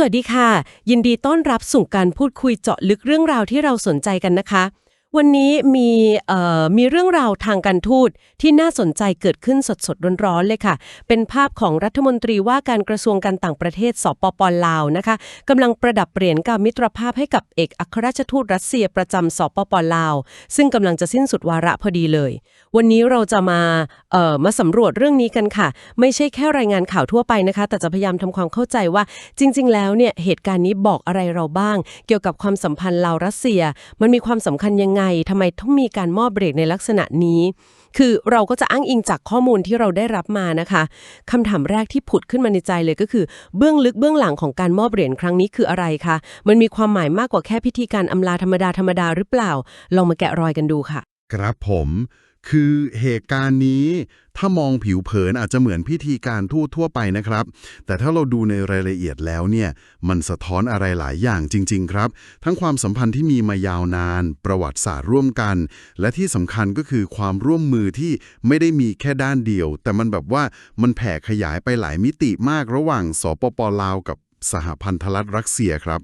สวัสดีค่ะ ยินดีต้อนรับสู่การพูดคุยเจาะลึกเรื่องราวที่เราสนใจกันนะคะ วันนี้มีมีเรื่องราวทางการทูตที่น่าสนใจเกิดขึ้นสดๆร้อนๆเลยค่ะ เป็นภาพของรัฐมนตรีว่าการกระทรวงการต่างประเทศสปปลาวนะคะกำลังประดับเหรียญกามิตรภาพให้กับเอกอัครราชทูตรัสเซียประจำสปปลาว ซึ่งกำลังจะสิ้นสุดวาระพอดีเลย วันนี้เราจะมาเอ่อมาสำรวจเรื่องนี้กันค่ะ ไม่ใช่แค่รายงานข่าวทั่วไปนะคะ แต่จะพยายามทำความเข้าใจว่าจริง ๆ แล้วเนี่ยเหตุการณ์นี้บอกอะไรเราบ้าง เกี่ยวกับความสัมพันธ์ลาวรัสเซีย มันมีความสำคัญยังไงทำไมต้องมีการมอบเบรกในลักษณะนี้ คือเราก็จะอ้างอิงจากข้อมูลที่เราได้รับมานะคะคำถามแรกที่ผุดขึ้นมาในใจเลยก็คือ เบื้องลึกเบื้องหลังของการมอบเหรียญครั้งนี้คืออะไรคะมันมีความหมายมากกว่าแค่พิธีการอำลาธรรมดาธรรมดาหรือเปล่า ลองมาแกะรอยกันดูค่ะ ครับผม คือเหตุการณ์นี้ถ้ามองผิวเผินอาจจะเหมือนพิธีการทูตทั่วไปนะครับ แต่ถ้าเราดูในรายละเอียดแล้วเนี่ยมันสะท้อนอะไรหลายอย่างจริง ๆ ครับ ทั้งความสัมพันธ์ที่มีมายาวนาน ประวัติศาสตร์ร่วมกัน และที่สำคัญก็คือความร่วมมือที่ไม่ได้มีแค่ด้านเดียว แต่มันแบบว่ามันแผ่ขยายไปหลายมิติมากระหว่างสปปลาวกับสหพันธรัฐรัสเซียครับ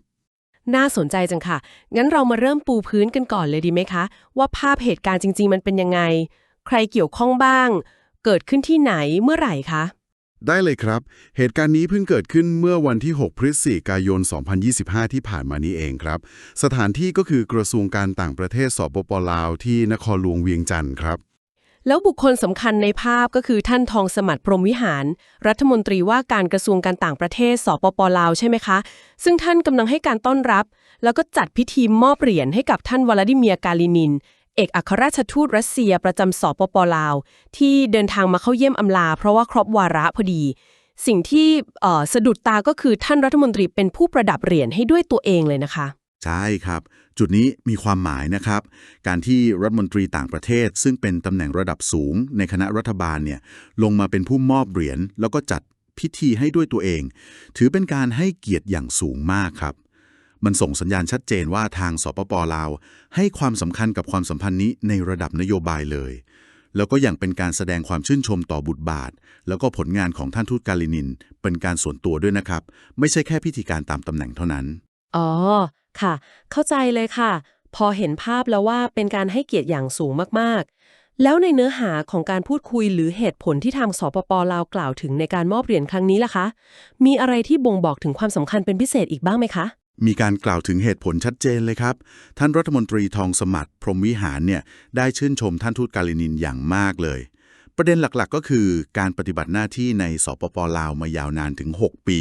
น่าสนใจจังค่ะ งั้นเรามาเริ่มปูพื้นกันก่อนเลยดีไหมคะ ว่าภาพเหตุการณ์จริง ๆ มันเป็นยังไง ใครเกี่ยวข้องบ้าง เกิดขึ้นที่ไหนเมื่อไหร่คะ ได้เลยครับ เหตุการณ์นี้เพิ่งเกิดขึ้นเมื่อวันที่ 6 พฤศจิกายน 2025 ที่ผ่านมานี้เองครับ สถานที่ก็คือกระทรวงการต่างประเทศสปปลาวที่นครหลวงเวียงจันทร์ครับ แล้วบุคคลสำคัญในภาพก็คือท่านทองสมัติพรมวิหาร รัฐมนตรีว่าการกระทรวงการต่างประเทศสปปลาวใช่ไหมคะ ซึ่งท่านกำลังให้การต้อนรับ แล้วก็จัดพิธีมอบเหรียญให้กับท่านวลาดิเมียกาลินิน เอกอัครราชทูตรัสเซียประจำสปปลาว ที่เดินทางมาเข้าเยี่ยมอำลา เพราะว่าครบวาระพอดี สิ่งที่สะดุดตาก็คือท่านรัฐมนตรีเป็นผู้ประดับเหรียญให้ด้วยตัวเองเลยนะคะ ใช่ครับ จุดนี้มีความหมายนะครับ การที่รัฐมนตรีต่างประเทศ ซึ่งเป็นตำแหน่งระดับสูง ในคณะรัฐบาลเนี่ยลงมาเป็นผู้มอบเหรียญแล้วก็จัดพิธีให้ด้วยตัวเอง ถือเป็นการให้เกียรติอย่างสูงมากครับ มันส่งสัญญาณชัดเจนว่าทางสปปลาว ให้ความสำคัญกับความสัมพันธ์นี้ในระดับนโยบายเลย แล้วก็อย่างเป็นการแสดงความชื่นชมต่อบุตรบาท แล้วก็ผลงานของท่านทูตกาลินิน เป็นการส่วนตัวด้วยนะครับ ไม่ใช่แค่พิธีการตามตำแหน่งเท่านั้น อ๋อ ค่ะ เข้าใจเลยค่ะ พอเห็นภาพแล้วว่าเป็นการให้เกียรติอย่างสูงมากๆ แล้วในเนื้อหาของการพูดคุยหรือเหตุผลที่ทางสปปลาวกล่าวถึงในการมอบเหรียญครั้งนี้ล่ะคะ มีอะไรที่บ่งบอกถึงความสำคัญเป็นพิเศษอีกบ้างไหมคะมีการกล่าวถึงเหตุผลชัดเจนเลยครับ ท่านรัฐมนตรีทองสมัติพรหมวิหารเนี่ยได้ชื่นชมท่านทูตกาลินินอย่างมากเลย ประเด็นหลักๆก็คือการปฏิบัติหน้าที่ในสปปลาวมายาวนานถึง 6 ปี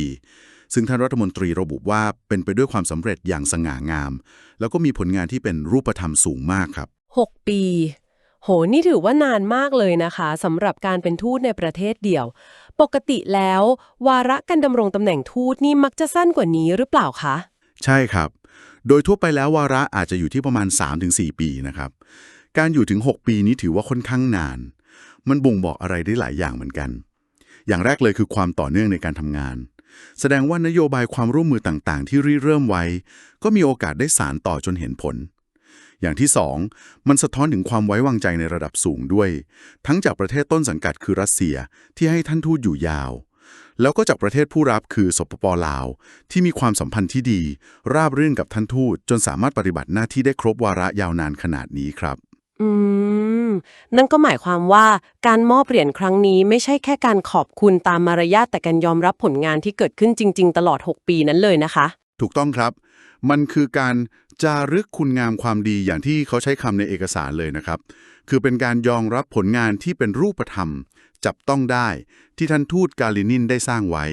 ซึ่งท่านรัฐมนตรีระบุว่าเป็นไปด้วยความสำเร็จอย่างสง่างาม แล้วก็มีผลงานที่เป็นรูปธรรมสูงมากครับ 6 ปี โห นี่ถือว่านานมากเลยนะคะสำหรับการเป็นทูตในประเทศเดียว ปกติแล้ว วาระการดำรงตำแหน่งทูตนี่มักจะสั้นกว่านี้หรือเปล่าคะ ใช่ครับ โดยทั่วไปแล้ววาระอาจจะอยู่ที่ประมาณ 3-4 ปีนะครับ การอยู่ถึง 6 ปีนี้ถือว่าค่อนข้างนาน มันบ่งบอกอะไรได้หลายอย่างเหมือนกัน อย่างแรกเลยคือความต่อเนื่องในการทำงาน แสดงว่านโยบายความร่วมมือต่างๆ ที่ริเริ่มไว้ ก็มีโอกาสได้สารต่อจนเห็นผล อย่างที่สองมันสะท้อนถึงความไว้วางใจในระดับสูงด้วย ทั้งจากประเทศต้นสังกัดคือรัสเซียที่ให้ท่านทูตอยู่ยาว แล้วก็จากประเทศผู้รับคือสปปลาว ที่มีความสัมพันธ์ที่ดี ราบรื่นกับท่านทูตจนสามารถปฏิบัติหน้าที่ได้ครบวาระยาวนานขนาดนี้ครับ อืม นั่นก็หมายความว่าการมอบเหรียญครั้งนี้ไม่ใช่แค่การขอบคุณตามมารยาทแต่การยอมรับผลงานที่เกิดขึ้นจริง ๆ ตลอด 6 ปีนั้นเลยนะคะ ถูกต้องครับ มันคือการจารึกคุณงามความดีอย่างที่เขาใช้คำในเอกสารเลยนะครับ คือเป็นการยอมรับผลงานที่เป็นรูปธรรม จับต้องได้ที่ท่านทูตกาลินินได้สร้างไว้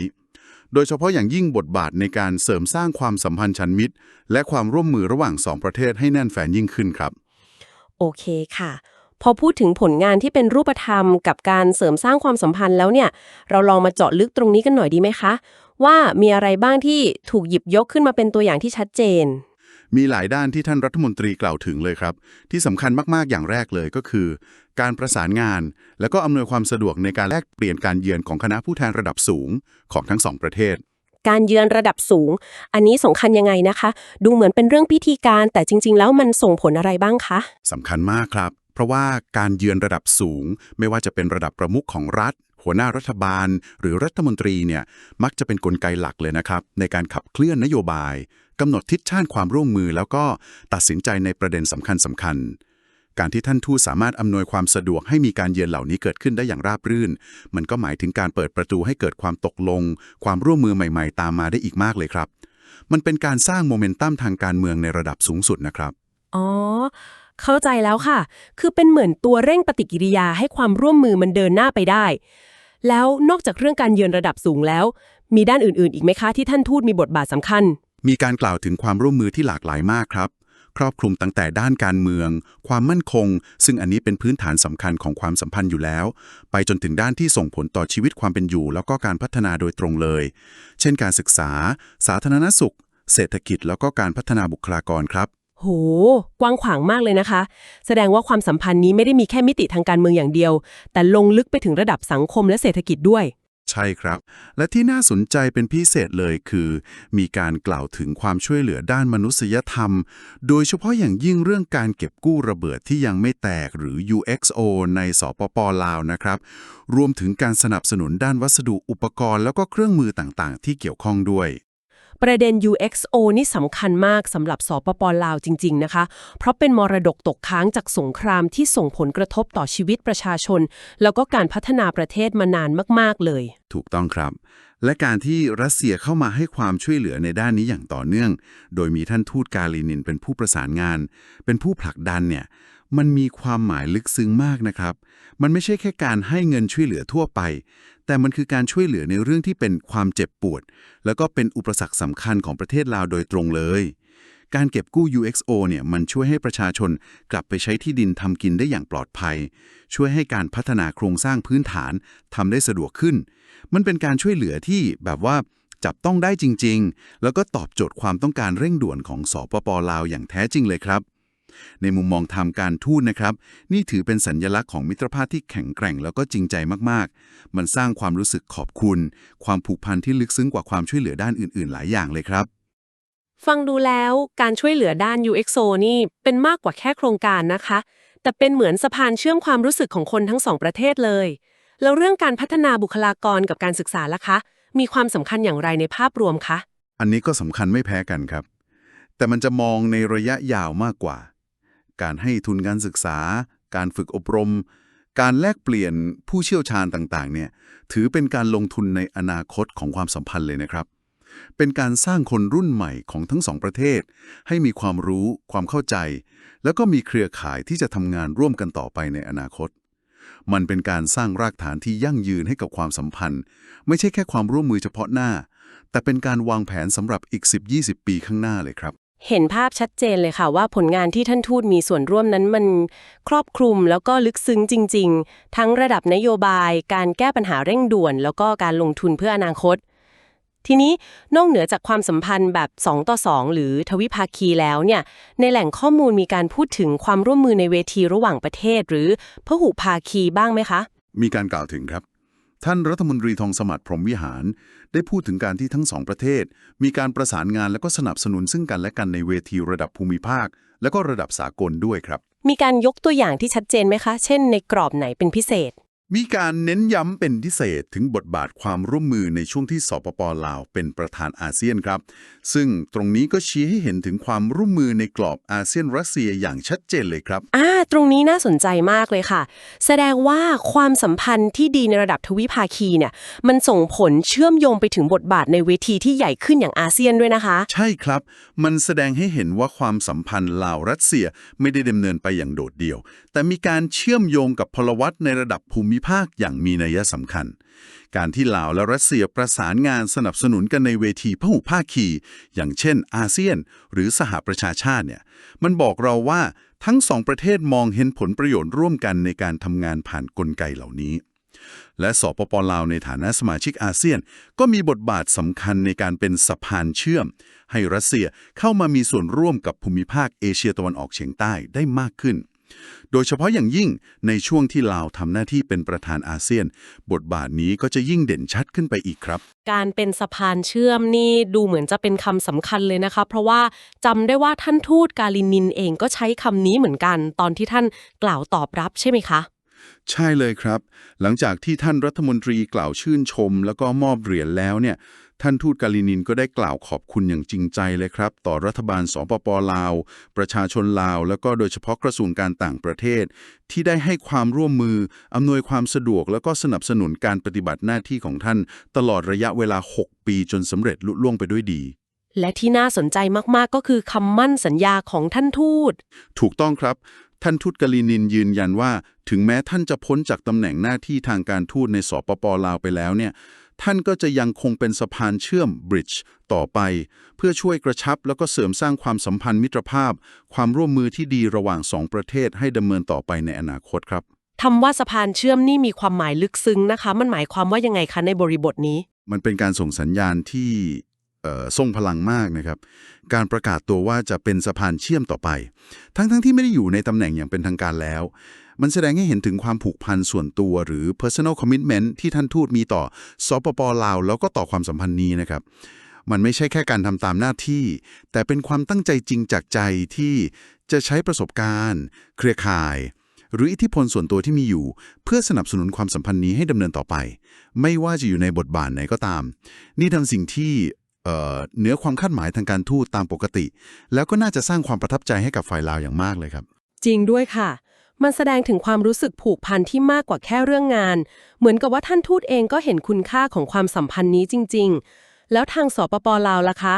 โดยเฉพาะอย่างยิ่งบทบาทในการเสริมสร้างความสัมพันธ์ชันมิตร และความร่วมมือระหว่างสองประเทศให้แน่นแฟนยิ่งขึ้นครับ โอเคค่ะ พอพูดถึงผลงานที่เป็นรูปธรรมกับการเสริมสร้างความสัมพันธ์แล้วเนี่ย เราลองมาเจาะลึกตรงนี้กันหน่อยดีไหมคะ ว่ามีอะไรบ้างที่ถูกหยิบยกขึ้นมาเป็นตัวอย่างที่ชัดเจน มีหลายด้านที่ท่านรัฐมนตรีกล่าวถึงเลยครับ ที่สำคัญมากๆอย่างแรกเลยก็คือ การประสานงาน และก็อำนวยความสะดวกในการแลกเปลี่ยนการเยือนของคณะผู้แทนระดับสูงของทั้งสองประเทศการเยือนระดับสูง อันนี้สำคัญยังไงนะคะ ดูเหมือนเป็นเรื่องพิธีการแต่จริง ๆ แล้วมันส่งผลอะไรบ้างคะสำคัญมากครับเพ ราะว่าการเยือนระดับสูง ไม่ว่าจะเป็นระดับประมุขของรัฐ หัวหน้ารัฐบาล หรือรัฐมนตรีเนี่ยมักจะเป็นนกลไกหลักเลยนะครับ ในการขับเคลื่อนนโยบายกำหนดทิศทางความร่วมมือ แล้วก็ตัดสินใจในประเด็นสำคัญสำคัญการที่ท่านทูตสามารถอำนวยความสะดวกให้มีการเยือนเหล่านี้เกิดขึ้นได้อย่างราบรื่น มันก็หมายถึงการเปิดประตูให้เกิดความตกลง ความร่วมมือใหม่ๆ ตามมาได้อีกมากเลยครับ มันเป็นการสร้างโมเมนตัมทางการเมืองในระดับสูงสุดนะครับ อ๋อ เข้าใจแล้วค่ะ คือเป็นเหมือนตัวเร่งปฏิกิริยาให้ความร่วมมือมันเดินหน้าไปได้ แล้วนอกจากเรื่องการเยือนระดับสูงแล้ว มีด้านอื่นๆ อีกไหมคะที่ท่านทูตมีบทบาทสำคัญ มีการกล่าวถึงความร่วมมือที่หลากหลายมากครับ ครอบคลุมตั้งแต่ด้านการเมือง ความมั่นคง ซึ่งอันนี้เป็นพื้นฐานสำคัญของความสัมพันธ์อยู่แล้ว ไปจนถึงด้านที่ส่งผลต่อชีวิตความเป็นอยู่ แล้วก็การพัฒนาโดยตรงเลย เช่น การศึกษา สาธารณสุข เศรษฐกิจ แล้วก็การพัฒนาบุคลากรครับ โห กว้างขวางมากเลยนะคะ แสดงว่าความสัมพันธ์นี้ไม่ได้มีแค่มิติทางการเมืองอย่างเดียว แต่ลงลึกไปถึงระดับสังคมและเศรษฐกิจด้วย ใช่ครับ และที่น่าสนใจเป็นพิเศษเลยคือ มีการกล่าวถึงความช่วยเหลือด้านมนุษยธรรม โดยเฉพาะอย่างยิ่งเรื่องการเก็บกู้ระเบิดที่ยังไม่แตกหรือ UXO ในสปปลาวนะครับ รวมถึงการสนับสนุนด้านวัสดุอุปกรณ์แล้วก็เครื่องมือต่างๆ ที่เกี่ยวข้องด้วย ประเด็น UXO นี่สำคัญมากสำหรับสปปลาวจริง ๆ นะคะ เพราะเป็นมรดกตกค้างจากสงครามที่ส่งผลกระทบต่อชีวิตประชาชน แล้วก็การพัฒนาประเทศมานานมาก ๆ เลย ถูกต้องครับ และการที่รัสเซียเข้ามาให้ความช่วยเหลือในด้านนี้อย่างต่อเนื่อง โดยมีท่านทูตกาลินินเป็นผู้ประสานงาน เป็นผู้ผลักดันเนี่ย มันมีความหมายลึกซึ้งมากนะครับ มันไม่ใช่แค่การให้เงินช่วยเหลือทั่วไป แต่มันคือการช่วยเหลือในเรื่องที่เป็นความเจ็บปวด แล้วก็เป็นอุปสรรคสำคัญของประเทศลาวโดยตรงเลย การเก็บกู้ UXO เนี่ยมันช่วยให้ประชาชนกลับไปใช้ที่ดินทำกินได้อย่างปลอดภัย ช่วยให้การพัฒนาโครงสร้างพื้นฐานทำได้สะดวกขึ้น มันเป็นการช่วยเหลือที่แบบว่าจับต้องได้จริง ๆ แล้วก็ตอบโจทย์ความต้องการเร่งด่วนของสปปลาวอย่างแท้จริงเลยครับ ในมุมมองทางการทูตนะครับ นี่ถือเป็นสัญญลักษณ์ของมิตรภาพที่แข็งแกร่งแล้วก็จริงใจมากๆ มันสร้างความรู้สึกขอบคุณ ความผูกพันที่ลึกซึ้งกว่าความช่วยเหลือด้านอื่นๆ หลายอย่างเลยครับ ฟังดูแล้วการช่วยเหลือด้าน UXO นี่เป็นมากกว่าแค่โครงการนะคะ แต่เป็นเหมือนสะพานเชื่อมความรู้สึกของคนทั้งสองประเทศเลย แล้วเรื่องการพัฒนาบุคลากรกับการศึกษาล่ะคะ มีความสำคัญอย่างไรในภาพรวมคะ อันนี้ก็สำคัญไม่แพ้กันครับ แต่มันจะมองในระยะยาวมากกว่า การให้ทุนการศึกษา การฝึกอบรม การแลกเปลี่ยนผู้เชี่ยวชาญต่างๆ เนี่ยถือเป็นการลงทุนในอนาคตของความสัมพันธ์เลยนะครับ เป็นการสร้างคนรุ่นใหม่ของทั้งสองประเทศ ให้มีความรู้ ความเข้าใจ แล้วก็มีเครือข่ายที่จะทำงานร่วมกันต่อไปในอนาคตมันเป็นการสร้างรากฐานที่ยั่งยืนให้กับความสัมพันธ์ ไม่ใช่แค่ความร่วมมือเฉพาะหน้า แต่เป็นการวางแผนสำหรับอีก 10-20 ปีข้างหน้าเลยครับ เห็นภาพชัดเจนเลยค่ะว่าผลงานที่ท่านทูตมีส่วนร่วมนั้นมันครอบคลุมแล้วก็ลึกซึ้งจริง ๆ ทั้งระดับนโยบาย การแก้ปัญหาเร่งด่วน แล้วก็การลงทุนเพื่ออนาคต ทีนี้นอกเหนือจากความสัมพันธ์แบบ 2 ต่อ 2 หรือทวิภาคีแล้วเนี่ยในแหล่งข้อมูลมีการพูดถึงความร่วมมือในเวทีระหว่างประเทศ หรือพหุภาคีบ้างไหมคะ มีการกล่าวถึงครับ ท่านรัฐมนตรีทองสมัติพรหมวิหาร ได้พูดถึงการที่ทั้งสองประเทศ มีการประสานงานและก็สนับสนุนซึ่งกันและกันในเวทีระดับภูมิภาค และก็ระดับสากลด้วยครับ มีการยกตัวอย่างที่ชัดเจนไหมคะ เช่นในกรอบไหนเป็นพิเศษ มีการเน้นย้ำเป็นพิเศษถึงบทบาทความร่วมมือในช่วงที่สปปลาวเป็นประธานอาเซียนครับ ซึ่งตรงนี้ก็ชี้ให้เห็นถึงความร่วมมือในกรอบอาเซียนรัสเซียอย่างชัดเจนเลยครับอ่าตรงนี้น่าสนใจมากเลยค่ะ แสดงว่าความสัมพันธ์ที่ดีในระดับทวิภาคีเนี่ยมันส่งผลเชื่อมโยงไปถึงบทบาทในเวทีที่ใหญ่ขึ้นอย่างอาเซียนด้วยนะคะ ใช่ครับ มันแสดงให้เห็นว่าความสัมพันธ์ลาวรัสเซียไม่ได้ดำเนินไปอย่างโดดเดี่ยว แต่มีการเชื่อมโยงกับพลวัตในระดับภูมิภาคอย่างมีนัยสำคัญ การที่ลาวและรัสเซียประสานงานสนับสนุนกันในเวทีพหุภาคี อย่างเช่น อาเซียน หรือสหประชาชาติเนี่ยมันบอกเราว่าทั้งสองประเทศมองเห็นผลประโยชน์ร่วมกันในการทำงานผ่านกลไกเหล่านี้ และสปปลาวในฐานะสมาชิกอาเซียน ก็มีบทบาทสำคัญในการเป็นสะพานเชื่อม ให้รัสเซียเข้ามามีส่วนร่วมกับภูมิภาคเอเชียตะวันออกเฉียงใต้ได้มากขึ้น โดยเฉพาะอย่างยิ่งในช่วงที่ลาวทำหน้าที่เป็นประธานอาเซียน บทบาทนี้ก็จะยิ่งเด่นชัดขึ้นไปอีกครับ การเป็นสะพานเชื่อมนี่ดูเหมือนจะเป็นคำสำคัญเลยนะคะ เพราะว่าจำได้ว่าท่านทูตกาลินินเองก็ใช้คำนี้เหมือนกัน ตอนที่ท่านกล่าวตอบรับใช่ไหมคะใช่เลยครับ หลังจากที่ท่านรัฐมนตรีกล่าวชื่นชม แล้วก็มอบเหรียญแล้วเนี่ย ท่านทูตกาลินินก็ได้กล่าวขอบคุณอย่างจริงใจเลยครับ ต่อรัฐบาลสปปลาว ประชาชนลาว แล้วก็โดยเฉพาะกระทรวงการต่างประเทศ ที่ได้ให้ความร่วมมือ อำนวยความสะดวก แล้วก็สนับสนุนการปฏิบัติหน้าที่ของท่าน ตลอดระยะเวลา 6 ปีจนสำเร็จลุล่วงไปด้วยดี และที่น่าสนใจมากๆ ก็คือคำมั่นสัญญาของท่านทูต ถูกต้องครับท่านทูตกาลินินยืนยันว่า ถึงแม้ท่านจะพ้นจากตำแหน่งหน้าที่ทางการทูตในสปปลาวไปแล้วเนี่ย ท่านก็จะยังคงเป็นสะพานเชื่อม bridge ต่อไป เพื่อช่วยกระชับแล้วก็เสริมสร้างความสัมพันธ์มิตรภาพ ความร่วมมือที่ดีระหว่างสองประเทศให้ดำเนินต่อไปในอนาคตครับคำว่าสะพานเชื่อมนี่มีความหมายลึกซึ้งนะคะ มันหมายความว่ายังไงคะในบริบทนี้ มันเป็นการส่งสัญญาณที่เอ่อทรงพลังมากนะครับ การประกาศตัวว่าจะเป็นสะพานเชื่อมต่อไป ทั้งๆทที่ไม่ได้อยู่ในตำแหน่งอย่างเป็นทางการแล้ว มันแสดงให้เห็นถึงความผูกพันส่วนตัวหรือ personal commitment ที่ท่านทูตมีต่อสปปลาว แล้วก็ต่อความสัมพันธ์นี้นะครับ มันไม่ใช่แค่การทำตามหน้าที่ แต่เป็นความตั้งใจจริงจากใจที่จะใช้ประสบการณ์ เครือข่าย หรืออิทธิพลส่วนตัวที่มีอยู่ เพื่อสนับสนุนความสัมพันธ์นี้ให้ดำเนินต่อไป ไม่ว่าจะอยู่ในบทบาทไหนก็ตาม นี่ทำสิ่งที่เอ่อเหนือความคาดหมายทางการทูตตามปกติ แล้วก็น่าจะสร้างความประทับใจให้กับฝ่ายลาวอย่างมากเลยครับ จริงด้วยค่ะ มันแสดงถึงความรู้สึกผูกพันที่มากกว่าแค่เรื่องงาน เหมือนกับว่าท่านทูตเองก็เห็นคุณค่าของความสัมพันธ์นี้จริง ๆ แล้วทางสปปลาวล่ะคะ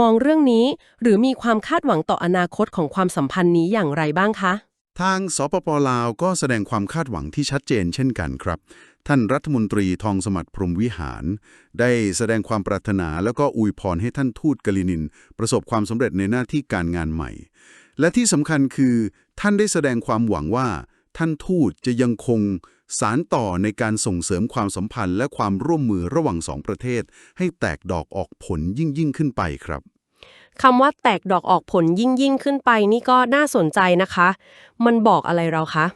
มองเรื่องนี้หรือมีความคาดหวังต่ออนาคตของความสัมพันธ์นี้อย่างไรบ้างคะ ทางสปปลาวก็แสดงความคาดหวังที่ชัดเจนเช่นกันครับ ท่านรัฐมนตรีทองสมัติพรมวิหาร ได้แสดงความปรารถนาแล้วก็อวยพรให้ท่านทูตกลินิน ประสบความสำเร็จในหน้าที่การงานใหม่ และที่สำคัญคือ ท่านได้แสดงความหวังว่า ท่านทูตจะยังคงสารต่อในการส่งเสริมความสัมพันธ์และความร่วมมือระหว่างสองประเทศ ให้แตกดอกออกผลยิ่งยิ่งขึ้นไปครับคำว่าแตกดอกออกผลยิ่งยิ่งขึ้นไปนี่ก็น่าสนใจนะคะ มันบอกอะไรเราคะ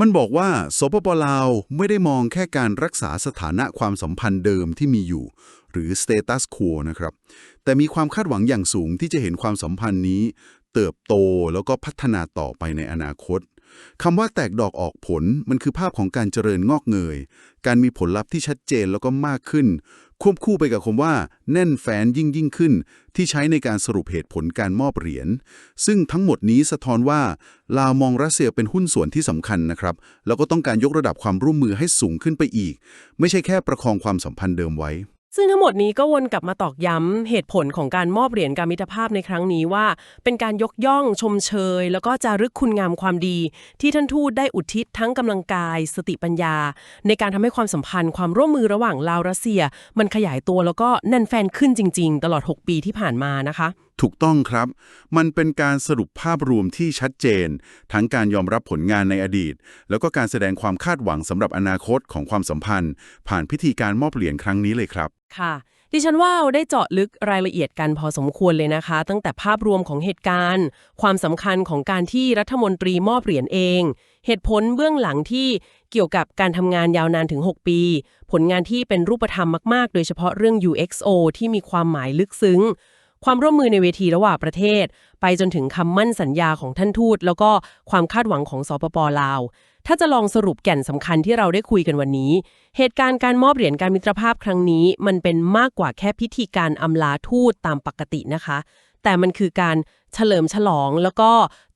มันบอกว่าสปปลาวไม่ได้มองแค่การรักษาสถานะความสัมพันธ์เดิมที่มีอยู่ หรือ status quo นะครับ แต่มีความคาดหวังอย่างสูงที่จะเห็นความสัมพันธ์นี้ เติบโตแล้วก็พัฒนาต่อไปในอนาคตคำว่าแตกดอกออกผลมันคือภาพของการเจริญงอกเงย การมีผลลัพธ์ที่ชัดเจนแล้วก็มากขึ้น ควบคู่ไปกับคำว่า แน่นแฟนยิ่งยิ่งขึ้น ที่ใช้ในการสรุปเหตุผลการมอบเหรียญ ซึ่งทั้งหมดนี้สะท้อนว่า ลาวมองรัสเซียเป็นหุ้นส่วนที่สำคัญนะครับ แล้วก็ต้องการยกระดับความร่วมมือให้สูงขึ้นไปอีก ไม่ใช่แค่ประคองความสัมพันธ์เดิมไว้ ซึ่งทั้งหมดนี้ก็วนกลับมาตอกย้ำเหตุผลของการมอบเหรียญการมิตรภาพในครั้งนี้ว่า เป็นการยกย่องชมเชย แล้วก็จารึกคุณงามความดี ที่ท่านทูตได้อุทิศทั้งกำลังกาย สติปัญญา ในการทำให้ความสัมพันธ์ความร่วมมือระหว่างลาวรัสเซีย มันขยายตัวแล้วก็แน่นแฟนขึ้นจริง ๆ ตลอด 6 ปีที่ผ่านมานะคะ ถูกต้องครับ มันเป็นการสรุปภาพรวมที่ชัดเจน ทั้งการยอมรับผลงานในอดีต แล้วก็การแสดงความคาดหวังสำหรับอนาคตของความสัมพันธ์ ผ่านพิธีการมอบเหรียญครั้งนี้เลยครับ ค่ะ ดิฉันว่าเราได้เจาะลึกรายละเอียดกันพอสมควรเลยนะคะ ตั้งแต่ภาพรวมของเหตุการณ์ ความสำคัญของการที่รัฐมนตรีมอบเหรียญเอง เหตุผลเบื้องหลังที่เกี่ยวกับการทำงานยาวนานถึง 6 ปี ผลงานที่เป็นรูปธรรมมาก ๆ โดยเฉพาะเรื่อง UXO ที่มีความหมายลึกซึ้ง ความร่วมมือในเวทีระหว่างประเทศ ไปจนถึงคำมั่นสัญญาของท่านทูต แล้วก็ความคาดหวังของสปปลาว ถ้าจะลองสรุปแก่นสำคัญที่เราได้คุยกันวันนี้ เหตุการณ์การมอบเหรียญการมิตรภาพครั้งนี้ มันเป็นมากกว่าแค่พิธีการอำลาทูตตามปกตินะคะ แต่มันคือการเฉลิมฉลอง แล้วก็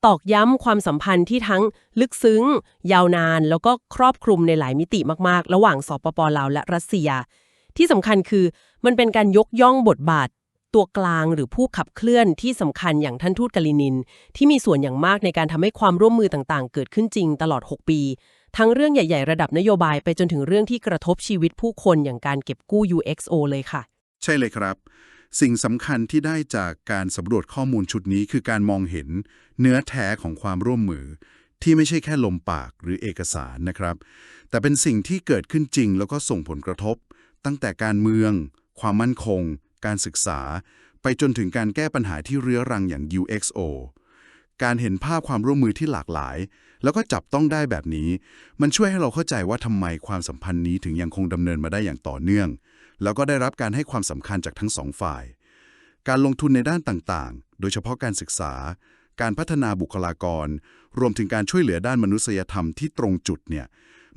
ตอกย้ำความสัมพันธ์ที่ทั้งลึกซึ้ง ยาวนาน แล้วก็ครอบคลุมในหลายมิติมากๆ ระหว่างสปปลาวและรัสเซียที่สำคัญคือมันเป็นการยกย่องบทบาท ตัวกลางหรือผู้ขับเคลื่อนที่สำคัญอย่างท่านทูตกาลินิน ที่มีส่วนอย่างมากในการทำให้ความร่วมมือต่างๆ เกิดขึ้นจริงตลอด 6 ปี ทั้งเรื่องใหญ่ ๆ ระดับนโยบายไปจนถึงเรื่องที่กระทบชีวิตผู้คนอย่างการเก็บกู้ UXO เลยค่ะ ใช่เลยครับ สิ่งสำคัญที่ได้จากการสำรวจข้อมูลชุดนี้คือการมองเห็นเนื้อแท้ของความร่วมมือ ที่ไม่ใช่แค่ลมปากหรือเอกสารนะครับ แต่เป็นสิ่งที่เกิดขึ้นจริงแล้วก็ส่งผลกระทบ ตั้งแต่การเมือง ความมั่นคง การศึกษา ไปจนถึงการแก้ปัญหาที่เรื้อรังอย่าง UXO การเห็นภาพความร่วมมือที่หลากหลาย แล้วก็จับต้องได้แบบนี้ มันช่วยให้เราเข้าใจว่าทำไมความสัมพันธ์นี้ถึงยังคงดำเนินมาได้อย่างต่อเนื่อง แล้วก็ได้รับการให้ความสำคัญจากทั้งสองฝ่าย การลงทุนในด้านต่างๆ โดยเฉพาะการศึกษา การพัฒนาบุคลากร รวมถึงการช่วยเหลือด้านมนุษยธรรมที่ตรงจุดเนี่ย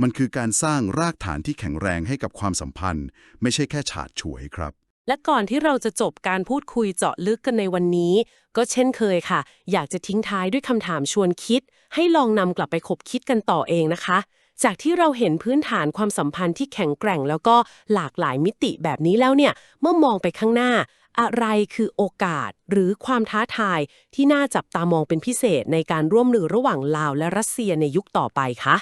มันคือการสร้างรากฐานที่แข็งแรงให้กับความสัมพันธ์ ไม่ใช่แค่ฉาดฉวยครับ และก่อนที่เราจะจบการพูดคุยเจาะลึกกันในวันนี้ ก็เช่นเคยค่ะ อยากจะทิ้งท้ายด้วยคำถามชวนคิด ให้ลองนำกลับไปคบคิดกันต่อเองนะคะ จากที่เราเห็นพื้นฐานความสัมพันธ์ที่แข็งแกร่ง แล้วก็หลากหลายมิติแบบนี้แล้วเนี่ย เมื่อมองไปข้างหน้า อะไรคือโอกาสหรือความท้าทาย ที่น่าจับตามองเป็นพิเศษในการร่วมมือระหว่างลาวและรัสเซียในยุคต่อไปคะ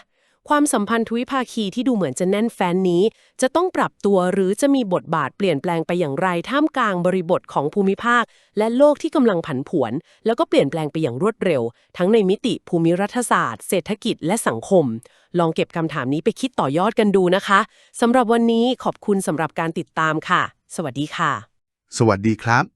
ความสัมพันธ์ทวิภาคีที่ดูเหมือนจะแน่นแฟ้นนี้ จะต้องปรับตัวหรือจะมีบทบาทเปลี่ยนแปลงไปอย่างไรท่ามกลางบริบทของภูมิภาค และโลกที่กำลังผันผวน แล้วก็เปลี่ยนแปลงไปอย่างรวดเร็ว ทั้งในมิติภูมิรัฐศาสตร์ เศรษฐกิจและสังคม ลองเก็บคำถามนี้ไปคิดต่อยอดกันดูนะคะสำหรับวันนี้ขอบคุณสำหรับการติดตามค่ะ สวัสดีค่ะ สวัสดีครับ